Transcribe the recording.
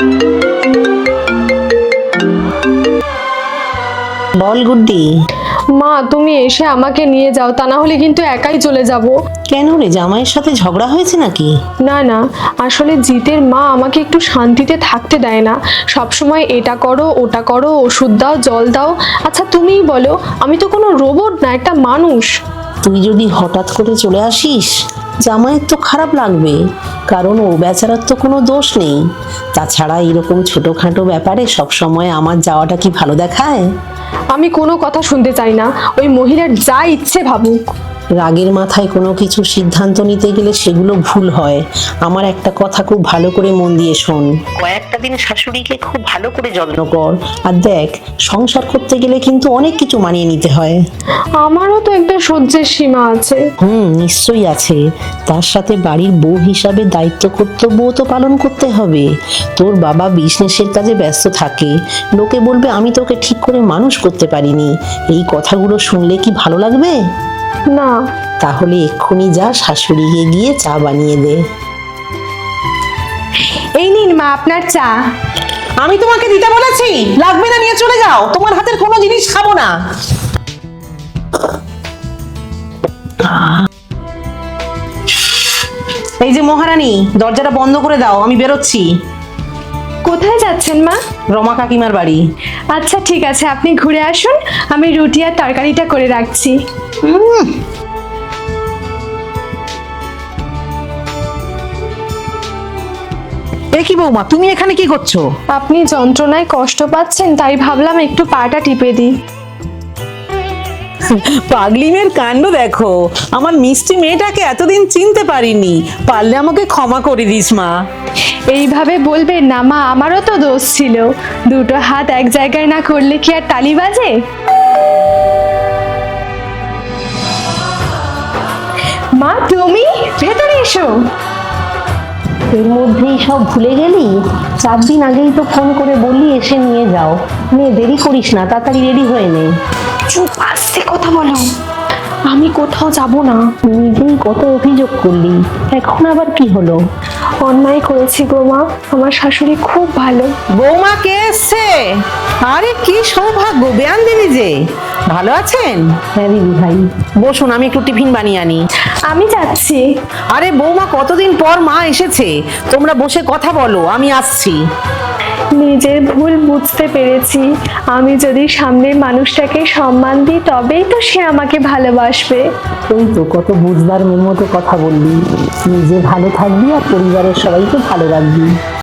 বল গুড্ডি। মা তুমি এসে আমাকে নিয়ে যাও তা না হলে কিন্তু একাই চলে যাব। কেন রে জামাইয়ের সাথে ঝগড়া হয়েছে নাকি? না না আসলে জিতের মা আমাকে একটু শান্তিতে থাকতে দেয় না। সব সময় এটা করো ওটা করো ওষুধ দাও জল দাও। আচ্ছা তুমিই বলো আমি তো কোনো রোবট না একটা মানুষ। তুই যদি হঠাৎ করে চলে আসিস জামাইয়ের তো খারাপ লাগবে, কারণ ও বেচারার তো কোনো দোষ নেই। তাছাড়া এরকম ছোটোখাটো ব্যাপারে সবসময় আমার যাওয়াটা কি ভালো দেখায়? আমি কোনো কথা শুনতে চাই না, ওই মহিলার যা ইচ্ছে ভাবুক। রাগের মাথায় কোনো কিছু সিদ্ধান্ত নিতে গেলে সেগুলো ভুল হয়। আমার একটা কথা খুব ভালো করে মন দিয়ে শোন। কয়েকটা দিন শাশুড়িকে খুব ভালো করে যত্ন কর। আর দেখ সংসার করতে গেলে কিন্তু অনেক কিছু মানিয়ে নিতে হয়। আমারও তো একটা সহ্যের সীমা আছে। হুম নিশ্চয়ই আছে। তার সাথে বাড়ির বউ হিসাবে দায়িত্ব কর্তব্যও তো পালন করতে হবে। তোর বাবা বিজনেসের কাজে ব্যস্ত থাকে। লোকে বলবে আমি তোকে ঠিক করে মানুষ করতে পারিনি। এই কথাগুলো শুনলে কি ভালো লাগবে? না। তাহলে এক্ষুনি যা শাশুড়িকে গিয়ে চা বানিয়ে দে। এই নিন মা আপনার চা। আমি তোমাকে দিতে বলেছি। লাগবে না নিয়ে চলে যাও। তোমার হাতের কোনো জিনিস খাব না। এই যে মহারানী দরজাটা বন্ধ করে দাও আমি বেরোচ্ছি। কোথায় যাচ্ছেন মা? রমা কাকিমার বাড়ি। আচ্ছা ঠিক আছে আপনি ঘুরে আসুন। আমি রুটি আর তরকারিটা করে রাখছি। এ কি বৌমা তুমি এখানে কি করছ? আপনি যন্ত্রণায় কষ্ট পাচ্ছেন তাই ভাবলাম একটু পাটা টিপে দিই। পাগলিমের কাণ্ড দেখো। আমার মিষ্টি মেয়েটাকে এতদিন চিনতে পারিনি। পারলে আমাকে ক্ষমা করে দিস মা। এইভাবে বলবেন না মা আমারও তো দোষ ছিল। দুটো হাত এক জায়গায় না করলে কি আর তালি বাজে? মা তুমি? ভেতরে এসো। এর মধ্যেই সব ভুলে গেলি? চার দিন আগেই তো ফোন করে বললি এসে নিয়ে যাও। নে দেরি করিস না তাড়াতাড়ি রেডি হয়ে নে। চুপ আস্তে কথা বলো। আমি কোথাও যাব না। নিজেই কত অভিযোগ করলি। এখন আবার কি হলো? অন্যায় করেছি গো মা। আমার শাশুড়ি খুব ভালো। বৌমা কে এসছে? আরে কি সৌভাগ্য বেয়ান দিবি যে। ভালো আছেন? হ্যাঁ দিদি ভাই। বসুন আমি একটু টিফিন বানিয়ে আনি। আমি যাচ্ছি। আরে বৌমা কতদিন পর মা এসেছে? তোমরা বসে কথা বলো আমি আসছি। নিজের ভুল বুঝতে পেরেছি। আমি যদি সামনের মানুষটাকে সম্মান দিই, তবেই তো সে আমাকে ভালোবাসবে। তুই তো কত বুঝবার মতো কথা বললি। নিজে ভালো থাকবি আর পরিবারের সবাইকে ভালো রাখবি।